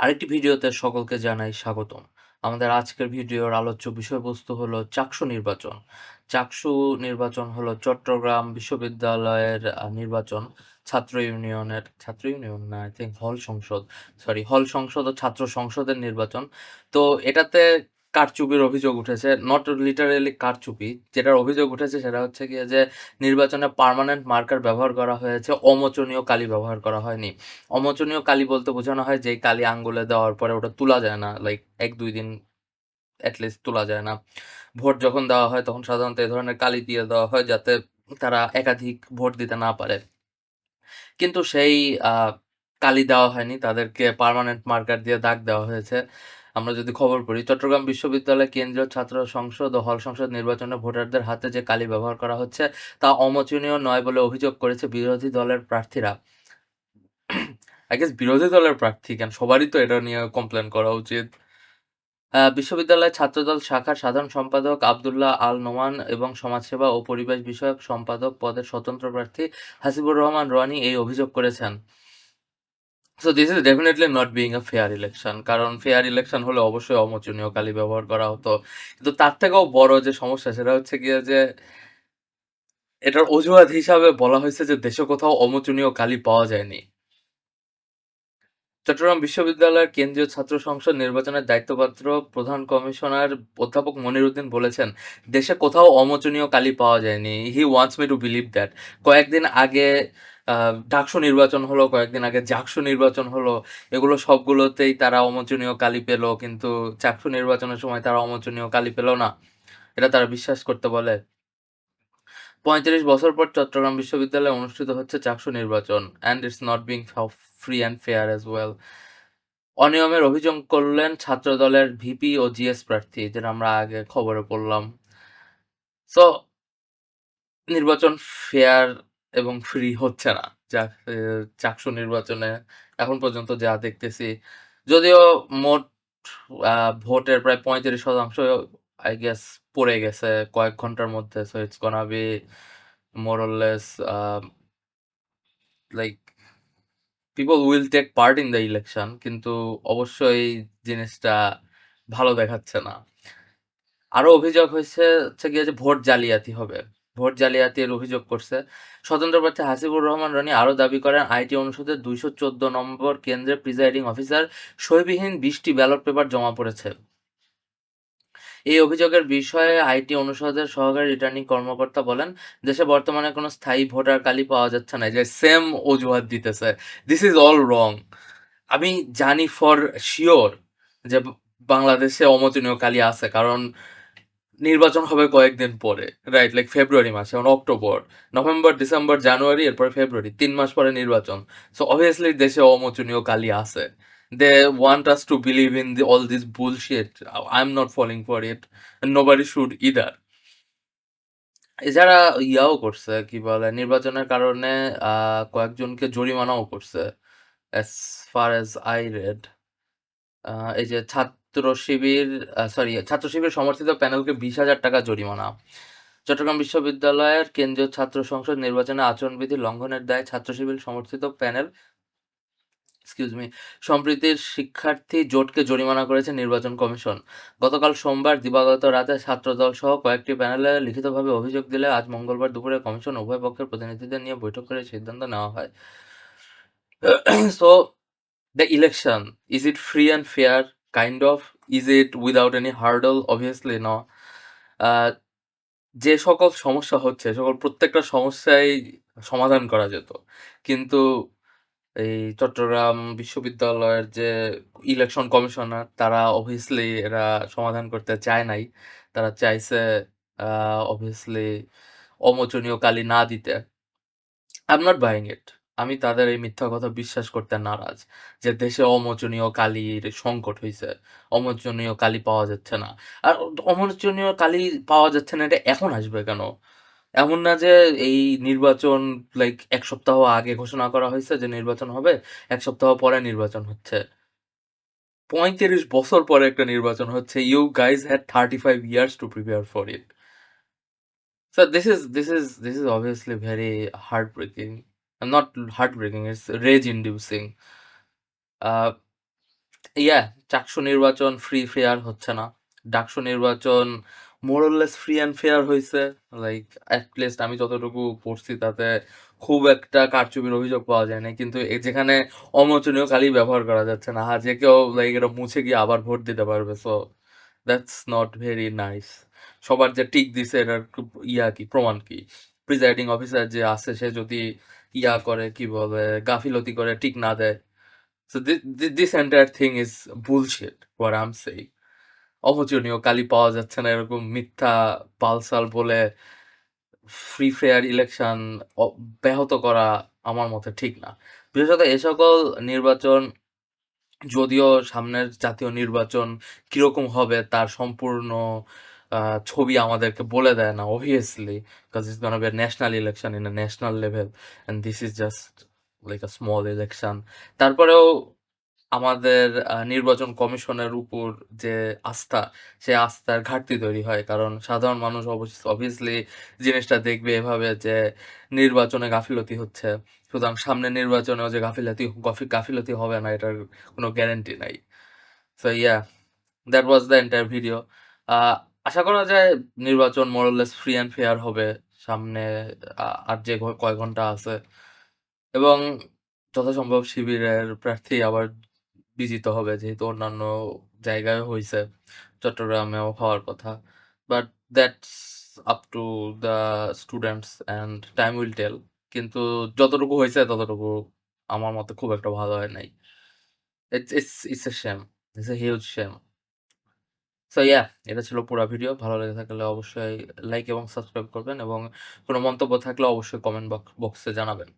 আরেকটি ভিডিওতে সকলকে জানাই স্বাগতম। আমাদের আজকের ভিডিওর আলোচ্য বিষয়বস্তু হলো চাকসু নির্বাচন। চাকসু নির্বাচন হলো চট্টগ্রাম বিশ্ববিদ্যালয়ের নির্বাচন। ছাত্র ইউনিয়নের ছাত্র ইউনিয়ন না আই থিঙ্ক হল সংসদ, সরি হল সংসদ ও ছাত্র সংসদের নির্বাচন। তো এটাতে কারচুপির অভিযোগ উঠেছে। নট লিটারেলি কারচুপি। যেটার অভিযোগ উঠেছে সেটা হচ্ছে গিয়ে যে নির্বাচনে পার্মানেন্ট মার্কার ব্যবহার করা হয়েছে, অমোচনীয় কালি ব্যবহার করা হয়নি। অমোচনীয় কালি বলতে বোঝানো হয় যেই কালি আঙ্গুলে দেওয়ার পরে ওটা তোলা যায় না। লাইক ১-২ দিন এট লিস্ট তোলা যায় না। ভোট যখন দেওয়া হয় তখন সাধারণত এ ধরনের কালি দিয়ে দেওয়া হয় যাতে তারা একাধিক ভোট দিতে না পারে। কিন্তু সেই কালি দেওয়া হয়নি। তাদেরকে পার্মানেন্ট মার্কার দিয়ে দাগ দেওয়া হয়েছে। আমরা যদি খবর পড়ি, চট্টগ্রাম বিশ্ববিদ্যালয় কেন্দ্রীয় ছাত্র সংসদ ও হল সংসদ নির্বাচনে ভোটারদের হাতে যে কালি ব্যবহার করা হচ্ছে তা অমোচনীয় নয় বলে অভিযোগ করেছে বিরোধী দলের প্রার্থীরা। আই গেস বিরোধী দলের প্রার্থী কেন সবারই তো এটা নিয়ে কমপ্লেন করা উচিত। বিশ্ববিদ্যালয়ের ছাত্রদল শাখার সাধারণ সম্পাদক আবদুল্লাহ আল নোমান এবং সমাজসেবা ও পরিবেশ বিষয়ক সম্পাদক পদের স্বতন্ত্র প্রার্থী হাসিবুর রহমান রনি এই অভিযোগ করেছেন। So this is definitely not being a fair election. কারণ ফেয়ার ইলেকশন হলে অবশ্যই অমোচনীয় কালি ব্যবহার করা হতো। কিন্তু তার থেকেও বড় যে সমস্যা সেটা হচ্ছে গিয়ে যে এটার অজুহাত হিসাবে বলা হয়েছে যে দেশে কোথাও অমোচনীয় কালি পাওয়া যায়নি। চট্টগ্রাম বিশ্ববিদ্যালয়ের কেন্দ্রীয় ছাত্র সংসদ নির্বাচনের দায়িত্বপ্রাপ্ত প্রধান কমিশনার অধ্যাপক মনিরুদ্দিন বলেছেন, "দেশে কোথাও অমোচনীয় কালি পাওয়া যায়নি। He wants me to believe that." কয়েকদিন আগে ডাকসু নির্বাচন হলো, কয়েকদিন আগে জাকসু নির্বাচন হলো। এগুলো সবগুলোতেই তারা অমোচনীয় কালি পেল। কিন্তু চাকসু নির্বাচনের সময় তারা অমোচনীয় কালি পেল না। এটা তারা বিশ্বাস করতে বলে। ৩৫ বছর পর চট্টগ্রাম বিশ্ববিদ্যালয়ে অনুষ্ঠিত হচ্ছে চাকসু নির্বাচন। And it's not being free and fair as well. অনিয়মের অভিযোগ করলেন ছাত্রদলের ভিপি ও জিএস প্রার্থী, যেটা আমরা আগে খবরে পড়লাম। সো নির্বাচন ফেয়ার এবং ফ্রি হচ্ছে না। যা এ চাকসু নির্বাচনে এখন পর্যন্ত যা দেখতেছি। যদিও মোট ভোটের প্রায় ৩৫% আই গেস পড়ে গেছে কয়েক ঘণ্টার মধ্যে। So it's gonna like people will take part in the election কিন্তু অবশ্যই জিনিসটা ভালো দেখাচ্ছে না। আরও অভিযোগ হইছে হচ্ছে গিয়ে যে ভোট জালিয়াতি হবে। ভোট জালিয়াতির অভিযোগ করছে। স্বতন্ত্র প্রার্থী হাসিবুর রহমান রনি আরও দাবি করেন আইটি অনুষদের ২১৪ নম্বর কেন্দ্রে প্রিজাইডিং অফিসার সইবিহীন ২০ টি ব্যালট পেপার জমা পড়েছে। এই অভিযোগের বিষয়ে আইটি অনুষদের সহকারী রিটার্নিং কর্মকর্তা বলেন, "দেশে বর্তমানে কোনো স্থায়ী ভোটার কালি পাওয়া যাচ্ছে না।" যে সেম অজুহাত দিতেছে। This is all wrong. আমি জানি ফর শিওর যে বাংলাদেশে অমোচনীয় কালি আছে। কারণ নির্বাচন হবে কয়েকদিন পরে। রাইট? লাইক ফেব্রুয়ারি মাসে, এখন অক্টোবর, নভেম্বর, ডিসেম্বর, জানুয়ারি এরপরে ফেব্রুয়ারি। তিন মাস পরে নির্বাচন। সো obviously দেশে অমোচনীয় কালি আছে। They want us to believe in the all this I am not falling for it And nobody should either. এছাড়া ইয়াও করছে, কি বলে? নির্বাচনের কারণে কয়েকজনকে জরিমানাও করছে। as far as I read. এই যে ছাত্র শিবির সরি ছাত্র শিবির সমর্থিত প্যানেলকে ৳২০,০০০ জরিমানা। চট্টগ্রাম বিশ্ববিদ্যালয়ের কেন্দ্রীয় ছাত্র সংসদ নির্বাচনে আচরণবিধি লঙ্ঘনের দায়ে ছাত্র শিবির সমর্থিত প্যানেল এক্সকিউজ মি সম্প্রীতির শিক্ষার্থী জোটকে জরিমানা করেছে নির্বাচন কমিশন। গতকাল সোমবার দিবাগত রাতে ছাত্রদলসহ কয়েকটি প্যানেলে লিখিতভাবে অভিযোগ দিলে আজ মঙ্গলবার দুপুরে কমিশন উভয় পক্ষের প্রতিনিধিদের নিয়ে বৈঠক করে সিদ্ধান্ত নেওয়া হয়। So the election, is it free and fair? Kind of. Is it without any hurdle? Obviously no. আ যে সকল সমস্যা হচ্ছে, সকল প্রত্যেকটা সমস্যাই সমাধান করা যেত। কিন্তু এই চট্টগ্রাম বিশ্ববিদ্যালয়ের যে ইলেকশন কমিশনার তারা obviously এরা সমাধান করতে চায় নাই। তারা চাইছে obviously অমোচনীয় কালি না দিতে। I'm not buying it. আমি তাদের এই মিথ্যা কথা বিশ্বাস করতে নারাজ। যে দেশে অমোচনীয় কালির সংকট হইছে। অমোচনীয় কালি পাওয়া যাচ্ছে না। আর অমোচনীয় কালি পাওয়া যাচ্ছে না, এটা এখন আসবে কেন? এমন না যে এই নির্বাচন লাইক এক সপ্তাহ আগে ঘোষণা করা হয়েছে যে নির্বাচন হবে। এক সপ্তাহ পরে নির্বাচন হচ্ছে। ৩৫ বছর পরে একটা নির্বাচন হচ্ছে। You guys had 35 years to prepare for it. So, this is this is this is obviously very heartbreaking. Not heartbreaking, it's rage inducing. আ ইয়া চাকসু নির্বাচন ফ্রি ফেয়ার হচ্ছে না। ডাকসু নির্বাচন less ফ্রি অ্যান্ড ফেয়ার হইছে। লাইক এট লিস্ট আমি যতটুকু পড়ছি তাতে খুব একটা কারচুপির অভিযোগ পাওয়া যায় নাই। কিন্তু যেখানে অমোচনীয় কালি ব্যবহার করা যাচ্ছে না। হ্যাঁ, যে কেউ লাইক এটা মুছে গিয়ে আবার ভোট দিতে পারবে। So that's not very nice. সবার যে টিক দিছে এটার ইয়া কি প্রমাণ কি? প্রিজাইডিং অফিসার যে আছে সে যদি ইয়া করে, কি বলে, গাফিলতি করে টিক না দেয়। So this entire thing is bullshit, what I'm saying. অমোচনীয় কালি পাওয়া যাচ্ছে না, এরকম মিথ্যা, পালসাল বলে ফ্রি ফেয়ার ইলেকশন ব্যাহত করা আমার মতে ঠিক না। বিশেষত এ সকল নির্বাচন, যদিও সামনের জাতীয় নির্বাচন কীরকম হবে, তার সম্পূর্ণ ছবি আমাদেরকে বলে দেয় না it's gonna be a national election in a national level and this is just like a small election. তারপরেও আমাদের নির্বাচন কমিশনের উপর যে আস্থা, সে আস্থার ঘাটতি তৈরি হয়। কারণ সাধারণ মানুষ obviously জিনিসটা দেখবে এভাবে যে নির্বাচনে গাফিলতি হচ্ছে। সুতরাং সামনে নির্বাচনেও যে গাফিলতি গফি গাফিলতি হবে না এটার কোনো গ্যারান্টি নাই। So yeah that was the entire video. আশা করা যায় নির্বাচন less ফ্রি অ্যান্ড ফেয়ার হবে সামনে আর যে ঘ কয় ঘণ্টা আছে। এবং যথাসম্ভব শিবিরের প্রার্থী আবার বিজিত হবে যেহেতু অন্যান্য জায়গায় হয়েছে চট্টগ্রামেও হওয়ার কথা। But that's up to the students and time will tell. কিন্তু যতটুকু হয়েছে ততটুকু আমার মতে খুব একটা ভালো হয় নাই। It's it's it's a shame. It's a huge shame. So yeah এটা ছিল পুরো ভিডিও। ভালো লেগে থাকলে অবশ্যই লাইক এবং সাবস্ক্রাইব করবেন এবং কোনো মন্তব্য থাকলে অবশ্যই কমেন্ট বক্স বক্সে জানাবেন।